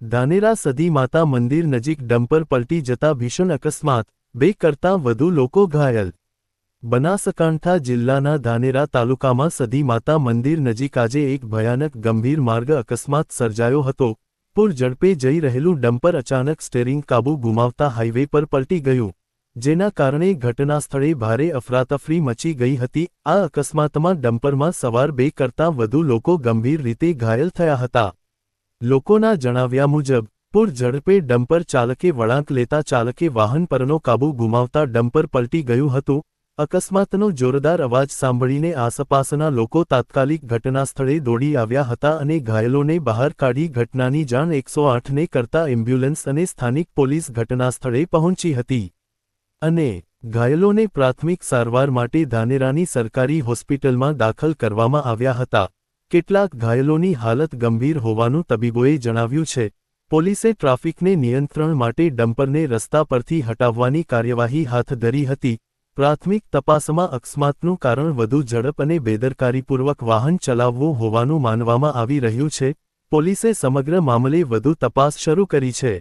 ધાનેરા સદી માતા મંદિર નજીક ડમ્પર પલટી જતા ભીષણ અકસ્માત, બે કરતાં વધુ લોકો ઘાયલ. બનાસકાંઠા જિલ્લાના ધાનેરા તાલુકામાં સદી માતા મંદિર નજીક આજે એક ભયાનક ગંભીર માર્ગ અકસ્માત સર્જાયો હતો. પૂર ઝડપે જઈ રહેલું ડમ્પર અચાનક સ્ટેરિંગ કાબુ ગુમાવતા હાઇવે પર પલટી ગયું, જેના કારણે ઘટનાસ્થળે ભારે અફરાતફરી મચી ગઈ હતી. આ અકસ્માતમાં ડમ્પરમાં સવાર બે કરતાં વધુ લોકો ગંભીર રીતે ઘાયલ થયા હતા. લોકોના જણાવ્યા મુજબ, પૂર ઝડપે ડમ્પર ચાલકે વળાંક લેતા ચાલકે વાહન પરનો કાબુ ગુમાવતા ડમ્પર પલટી ગયું હતું. અકસ્માતનો જોરદાર અવાજ સાંભળીને આસપાસના લોકો તાત્કાલિક ઘટનાસ્થળે દોડી આવ્યા હતા અને ઘાયલોને બહાર કાઢી ઘટનાની જાણ એકસો આઠને કરતા એમ્બ્યુલન્સ અને સ્થાનિક પોલીસ ઘટનાસ્થળે પહોંચી હતી. અને ઘાયલોને પ્રાથમિક સારવાર માટે ધાનેરાની સરકારી હોસ્પિટલમાં દાખલ કરવામાં આવ્યા હતા. કેટલાક ઘાયલોની હાલત ગંભીર હોવાનું તબીબોએ જણાવ્યું છે. પોલીસે ટ્રાફિકને નિયંત્રણ માટે ડમ્પરને રસ્તા પરથી હટાવવાની કાર્યવાહી હાથ ધરી હતી. પ્રાથમિક તપાસમાં અકસ્માતનું કારણ વધુ ઝડપ અને બેદરકારીપૂર્વક વાહન ચલાવવું હોવાનું માનવામાં આવી રહ્યું છે. પોલીસે સમગ્ર મામલે વધુ તપાસ શરૂ કરી છે.